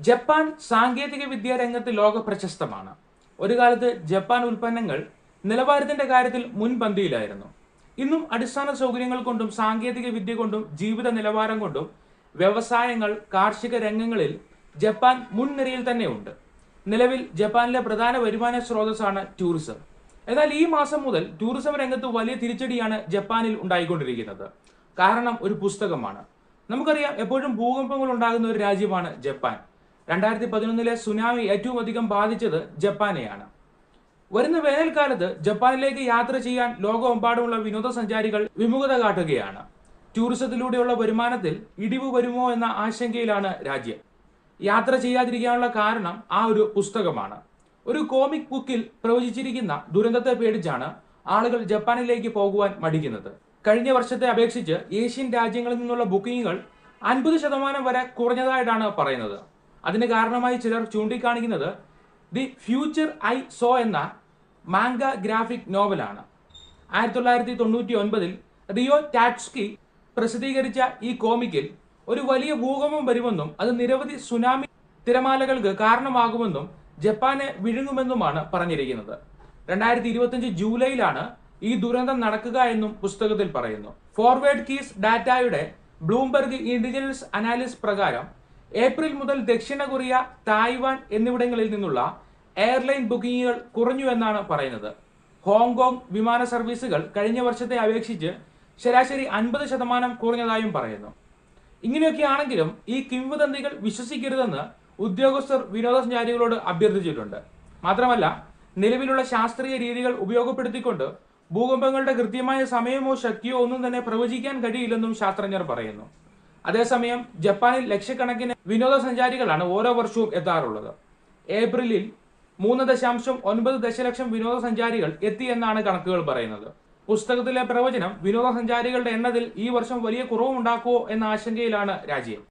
Japan സാങ്കേതിക വിദ്യാ രംഗത്ത് ലോക പ്രശസ്തമാണ്. ഒരു കാലത്ത് ജപ്പാൻ ഉൽപ്പന്നങ്ങൾ നിലവാരത്തിന്റെ കാര്യത്തിൽ മുൻപന്തിയിലായിരുന്നു. ഇന്നും അടിസ്ഥാന സൗകര്യങ്ങൾ കൊണ്ടും സാങ്കേതിക വിദ്യ കൊണ്ടും ജീവിത നിലവാരം കൊണ്ടും വ്യവസായങ്ങൾ കാർഷിക രംഗങ്ങളിൽ ജപ്പാൻ മുൻനിരയിൽ തന്നെയുണ്ട്. നിലവിൽ ജപ്പാനിലെ പ്രധാന വരുമാന സ്രോതസ്സാണ് ടൂറിസം. എന്നാൽ ഈ മാസം മുതൽ ടൂറിസം രംഗത്ത് വലിയ തിരിച്ചടിയാണ് ജപ്പാനിൽ ഉണ്ടായിക്കൊണ്ടിരിക്കുന്നത്. കാരണം ഒരു പുസ്തകമാണ്. നമുക്കറിയാം എപ്പോഴും ഭൂകമ്പങ്ങൾ ഉണ്ടാകുന്ന ഒരു രാജ്യമാണ് ജപ്പാൻ. രണ്ടായിരത്തി പതിനൊന്നിലെ സുനാമി ഏറ്റവും അധികം ബാധിച്ചത് ജപ്പാനെയാണ്. വരുന്ന വേനൽക്കാലത്ത് ജപ്പാനിലേക്ക് യാത്ര ചെയ്യാൻ ലോകമെമ്പാടുമുള്ള വിനോദസഞ്ചാരികൾ വിമുഖത കാട്ടുകയാണ്. ടൂറിസത്തിലൂടെയുള്ള വരുമാനത്തിൽ ഇടിവ് വരുമോ എന്ന ആശങ്കയിലാണ് രാജ്യം. യാത്ര ചെയ്യാതിരിക്കാനുള്ള കാരണം ആ ഒരു പുസ്തകമാണ്. ഒരു കോമിക് ബുക്കിൽ പ്രവചിച്ചിരിക്കുന്ന ദുരന്തത്തെ പേടിച്ചാണ് ആളുകൾ ജപ്പാനിലേക്ക് പോകുവാൻ മടിക്കുന്നത്. കഴിഞ്ഞ വർഷത്തെ അപേക്ഷിച്ച് ഏഷ്യൻ രാജ്യങ്ങളിൽ നിന്നുള്ള ബുക്കിങ്ങുകൾ അൻപത് ശതമാനം വരെ കുറഞ്ഞതായിട്ടാണ് പറയുന്നത്. അതിന് കാരണമായി ചിലർ ചൂണ്ടിക്കാണിക്കുന്നത് ദി ഫ്യൂച്ചർ ഐ സോ എന്ന മാംഗ ഗ്രാഫിക് നോവലാണ്. ആയിരത്തി തൊള്ളായിരത്തി തൊണ്ണൂറ്റി ഒൻപതിൽ റിയോ ടാറ്റ്സ്കി പ്രസിദ്ധീകരിച്ച ഈ കോമിക്കിൽ ഒരു വലിയ ഭൂകമ്പം വരുമെന്നും അത് നിരവധി സുനാമി തിരമാലകൾക്ക് കാരണമാകുമെന്നും ജപ്പാനെ വിഴുങ്ങുമെന്നുമാണ് പറഞ്ഞിരിക്കുന്നത്. രണ്ടായിരത്തി ഇരുപത്തിയഞ്ച് ജൂലൈയിലാണ് ഈ ദുരന്തം നടക്കുക എന്നും പുസ്തകത്തിൽ പറയുന്നു. ഫോർവേഡ് കീസ് ഡാറ്റയുടെ ബ്ലൂംബർഗ് ഇന്റലിജൻസ് അനാലിസ് പ്രകാരം ഏപ്രിൽ മുതൽ ദക്ഷിണ കൊറിയ തായ്വാൻ എന്നിവിടങ്ങളിൽ നിന്നുള്ള എയർലൈൻ ബുക്കിംഗുകൾ കുറഞ്ഞു എന്നാണ് പറയുന്നത്. ഹോങ്കോങ് വിമാന സർവീസുകൾ കഴിഞ്ഞ വർഷത്തെ അപേക്ഷിച്ച് ശരാശരി അൻപത് ശതമാനം കുറഞ്ഞതായും പറയുന്നു. ഇങ്ങനെയൊക്കെ ആണെങ്കിലും ഈ കിംവദന്തികൾ വിശ്വസിക്കരുതെന്ന് ഉദ്യോഗസ്ഥർ വിനോദസഞ്ചാരികളോട് അഭ്യർത്ഥിച്ചിട്ടുണ്ട്. മാത്രമല്ല നിലവിലുള്ള ശാസ്ത്രീയ രീതികൾ ഉപയോഗപ്പെടുത്തിക്കൊണ്ട് ഭൂകമ്പങ്ങളുടെ കൃത്യമായ സമയമോ ശക്തിയോ ഒന്നും തന്നെ പ്രവചിക്കാൻ കഴിയില്ലെന്നും ശാസ്ത്രജ്ഞർ പറയുന്നു. അതേസമയം ജപ്പാനിൽ ലക്ഷക്കണക്കിന് വിനോദസഞ്ചാരികളാണ് ഓരോ വർഷവും എത്താറുള്ളത്. ഏപ്രിലിൽ മൂന്ന് ദശാംശം ഒൻപത് ദശലക്ഷം വിനോദസഞ്ചാരികൾ എത്തിയെന്നാണ് കണക്കുകൾ പറയുന്നത്. പുസ്തകത്തിലെ പ്രവചനം വിനോദസഞ്ചാരികളുടെ എണ്ണത്തിൽ ഈ വർഷം വലിയ കുറവുണ്ടാക്കുമോ എന്ന ആശങ്കയിലാണ് രാജ്യം.